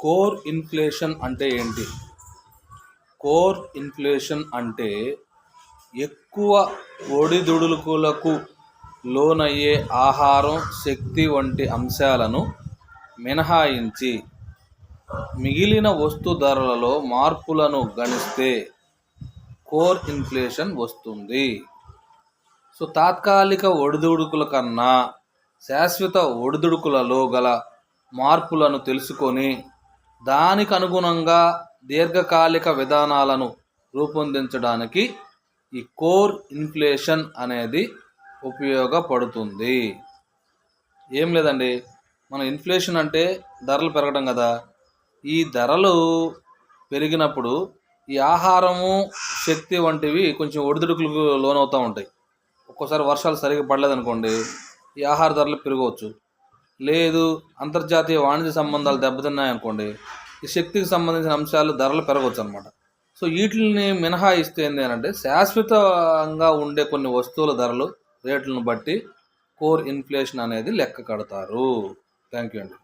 Core inflation అంటే ఏంటి? Core inflation అంటే ఎక్కువ ఒడిదుడుకులకు లోనయ్యే ఆహారం శక్తి వంటి అంశాలను మినహాయించి మిగిలిన వస్తు ధరలలో మార్పులను గణిస్తే కోర్ ఇన్ఫ్లేషన్ వస్తుంది. సో తాత్కాలిక ఒడిదుడుకుల కన్నా శాశ్వత ఒడిదుడుకులలో గల మార్పులను తెలుసుకొని దానికి అనుగుణంగా దీర్ఘకాలిక విధానాలను రూపొందించడానికి ఈ కోర్ ఇన్ఫ్లేషన్ అనేది ఉపయోగపడుతుంది. ఏం లేదండి? మన ఇన్ఫ్లేషన్ అంటే ధరలు పెరగడం కదా. ఈ ధరలు పెరిగినప్పుడు ఈ ఆహారము శక్తి వంటివి కొంచెం ఒడిదుడుకులకు లోనవుతూ ఉంటాయి. ఒక్కోసారి వర్షాలు సరిగ్గా పడలేదనుకోండి ఈ ఆహార ధరలు పెరగవచ్చు. లేదు అంతర్జాతీయ వాణిజ్య సంబంధాలు దెబ్బతిన్నాయనుకోండి ఈ శక్తికి సంబంధించిన అంశాలు ధరలు పెరగవచ్చు అనమాట సో వీటిని మినహాయిస్తే ఏంటి అంటే శాశ్వతంగా ఉండే కొన్ని వస్తువుల ధరలు రేట్లను బట్టి కోర్ ఇన్ఫ్లేషన్ అనేది లెక్క కడతారు. థ్యాంక్ యూ అండి.